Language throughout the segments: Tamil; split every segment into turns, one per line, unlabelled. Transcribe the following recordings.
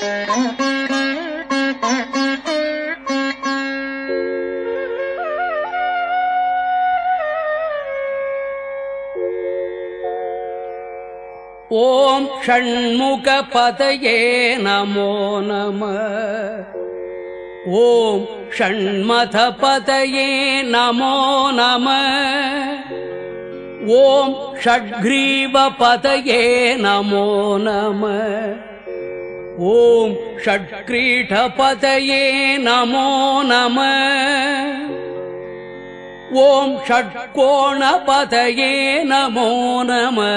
ஓம் ஷண்முக பதையே நமோ நம. ஓம் ஷண்மத பதையே நமோ நம. ஓம் ஷட்கிரீவ பதையே நமோ நம. ॐ षट्क्रीठपतये नमो नमः। ॐ षट्कोणपतये नमो नमः।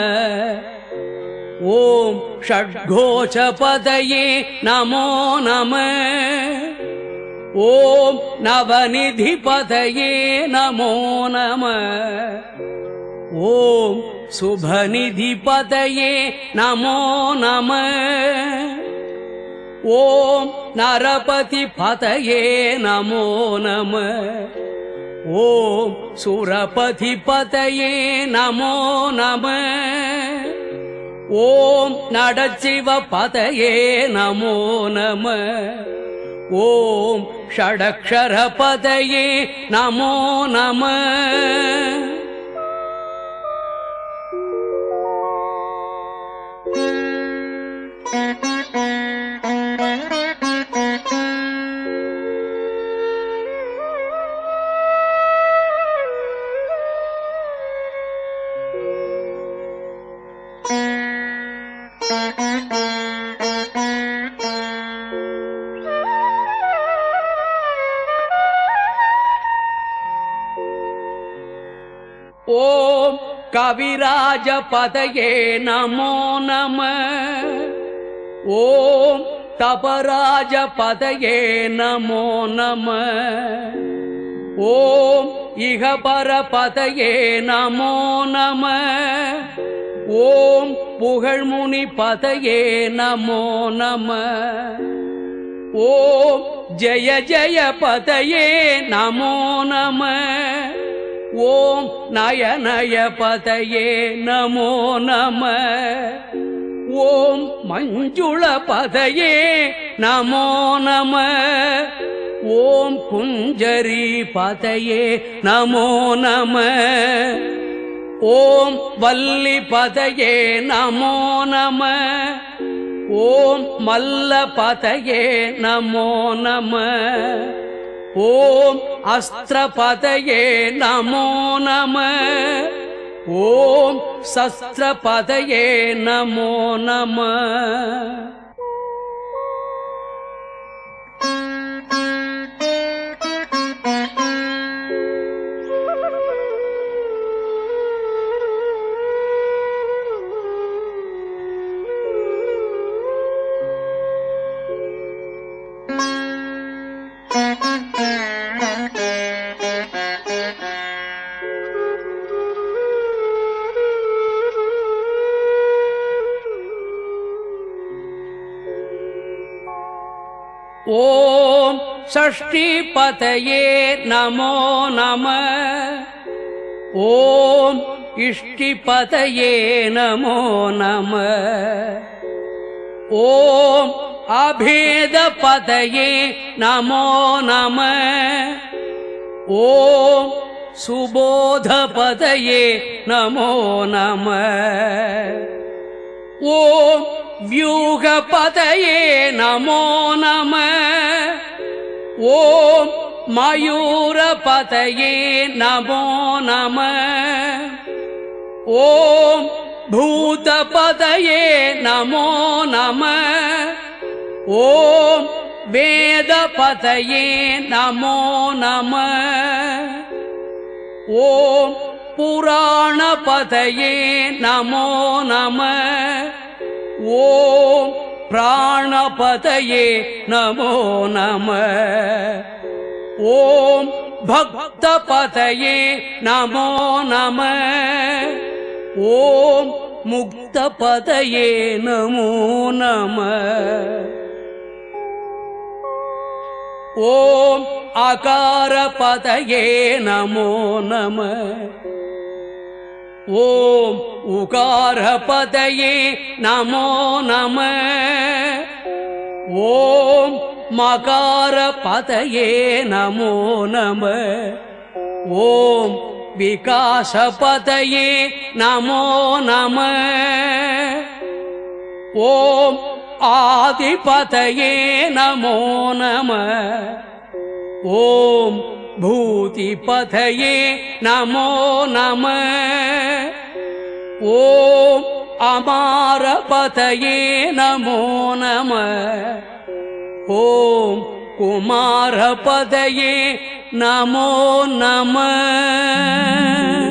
ॐ षड्घोषपतये नमो नमः। ॐ नवनिधिपतये नमो नमः। ॐ शुभनिधिपतये नमो नमः। ஓம் நரபதி பதையே நமோ நம. ஓம் சுரபதி பதையே நமோ நம. ஓம் நடச்சிவ பதையே நமோ நம. ஓம் ஷடக்ஷர பதையே நமோ நம. ஓம் கவிராஜ பதையே நமோ நம. ஓம் தபராஜ பதையே நமோ நம. ஓம் இகபர பதையே நமோ நம. ஓம் புகழ்முனி பதையே நமோ நம. ஓம் ஜய ஜய பதையே நமோ நம. ஓம் நயநய பதையே நமோ நம. ஓம் மஞ்சுள பதையே நமோ நம. ஓம் குஞ்சரி பதையே நமோ நம. ஓம் வல்லி பதையே நமோ நம. ஓம் மல்ல பதையே நமோ நம. ஓம் அஸ்திரபதையே நமோ நம. ஓம் சஸ்திரபதையே நமோ நம. ॐ षष्टिपतये नमो नमः। ॐ इष्टिपतये नमो नमः। ॐ अभेदपतये नमो नमः। ॐ सुबोधपतये नमो नमः। ॐ व्यूहपतये नमो नमः। ஓம் மயூர பதையே நமோ நம. ஓம் பூத பதையே நமோ நம. ஓம் வேத பதையே நமோ நம. ஓம் புராண பதையே நமோ நம. ஓம் प्राणपतये नमो नमः। ॐ भक्तपतये नमो नमः। ॐ मुक्तपतये नमो नमः। ॐ अकारपतये नमो नमः। ॐ उकारपदये नमो नमः। ॐ मकारपदये नमो नमः। ॐ विकासपदये नमो नमः। ॐ आदिपतये नमो नमः। ॐ भूतिपथये नमो नम। ॐ अमारपथये नमो नम। ॐ कुमारपदये नमो नमः।